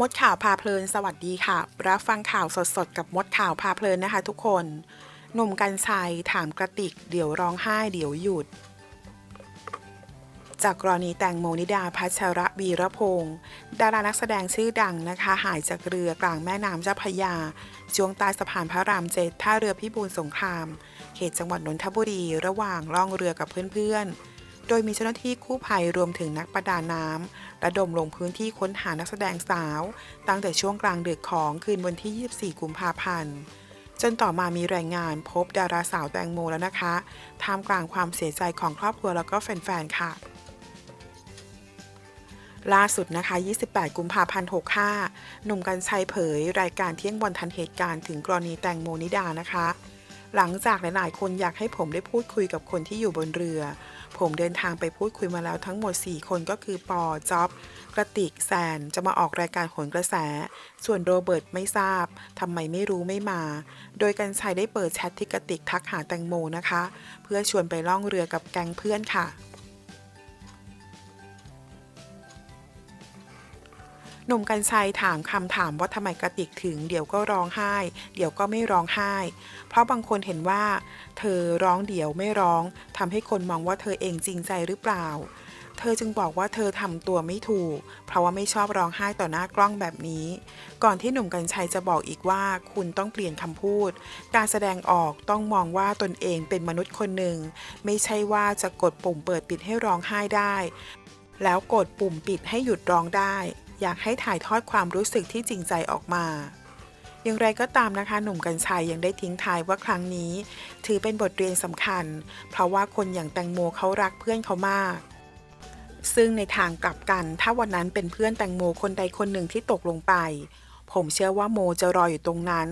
มดข่าวพาเพลินสวัสดีค่ะ รับฟังข่าวสดๆ กับมดข่าวพาเพลินนะคะทุกคน หนุ่มกัญชัยถามกระติก เดี๋ยวร้องไห้เดี๋ยวหยุด จากกรณีแตงโมนิดาพัชระวีระพงศ์ดารานักแสดงชื่อดังนะคะ หายจากเรือกลางแม่น้ำเจ้าพระยาช่วงใต้สะพานพระรามเจ็ดท่าเรือพิบูลสงคราม เขตจังหวัดนนทบุรี ระหว่างล่องเรือกับเพื่อนๆ โดยมีเจ้าหน้าที่กู้ภัยรวมถึงนักประดาน้ำระดมลงพื้นที่ค้นหานักแสดงสาว ตั้งแต่ช่วงกลางดึกของคืนวันที่ 24 กุมภาพันธ์จนต่อมามีรายงานพบดาราสาวแตงโมแล้วนะคะท่ามกลางความเสียใจของครอบครัวแล้วก็แฟนๆ ค่ะ ล่าสุดนะคะ 28 กุมภาพันธ์ 65 หนุ่มกัญชัยเผย รายการเที่ยงวันทันเหตุการณ์ถึงกรณีแตงโมนิดานะคะ หลังจากหลาย ๆ คนอยากให้ผมได้พูดคุยกับคนที่อยู่บนเรือ ผมเดินทางไปพูดคุยมาแล้วทั้งหมด 4 คนก็คือปอจ๊อบกระติกแซนจะมาออกรายการโหนกระแส ส่วนโรเบิร์ตไม่ทราบทำไมไม่รู้ไม่มา โดยกัญชัยได้เปิดแชทที่กระติกทักหาแตงโมนะคะ เพื่อชวนไปล่องเรือกับแก๊งเพื่อนค่ะ หนุ่มกัญชัยถามคำถามว่าทำไมกระติกถึง เดี๋ยวก็ร้องไห้ เดี๋ยวก็ไม่ร้องไห้ เพราะบางคนเห็นว่า เธอร้องเดี๋ยวไม่ร้องทำให้คนมองว่าเธอเองจริงใจหรือเปล่า เธอจึงบอกว่าเธอทำตัวไม่ถูก เพราะว่าไม่ชอบร้องไห้ต่อหน้ากล้องแบบนี้ ก่อนที่หนุ่มกัญชัยจะบอกอีกว่าคุณต้องเปลี่ยนคำพูด การแสดงออกต้องมองว่าตนเองเป็นมนุษย์คนหนึ่ง ไม่ใช่ว่าจะกดปุ่มเปิดปิดให้ร้องไห้ได้ แล้วกดปุ่มปิดให้หยุดร้องได้ อยากให้ถ่ายทอดความรู้สึกที่จริงใจออกมา อย่างไรก็ตามนะคะ หนุ่มกัญชัยยังได้ทิ้งท้ายว่าครั้งนี้ ถือเป็นบทเรียนสำคัญ เพราะว่าคนอย่างแตงโมเขารักเพื่อนเขามาก ซึ่งในทางกลับกัน ถ้าวันนั้นเป็นเพื่อนแตงโมคนใดคนหนึ่งที่ตกลงไป ผมเชื่อว่าโมจะรออยู่ตรงนั้น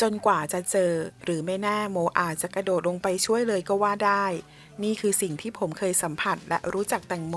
จนกว่าจะเจอ หรือไม่แน่โมอาจจะกระโดดลงไปช่วยเลยก็ว่าได้ นี่คือสิ่งที่ผมเคยสัมผัสและรู้จักแตงโม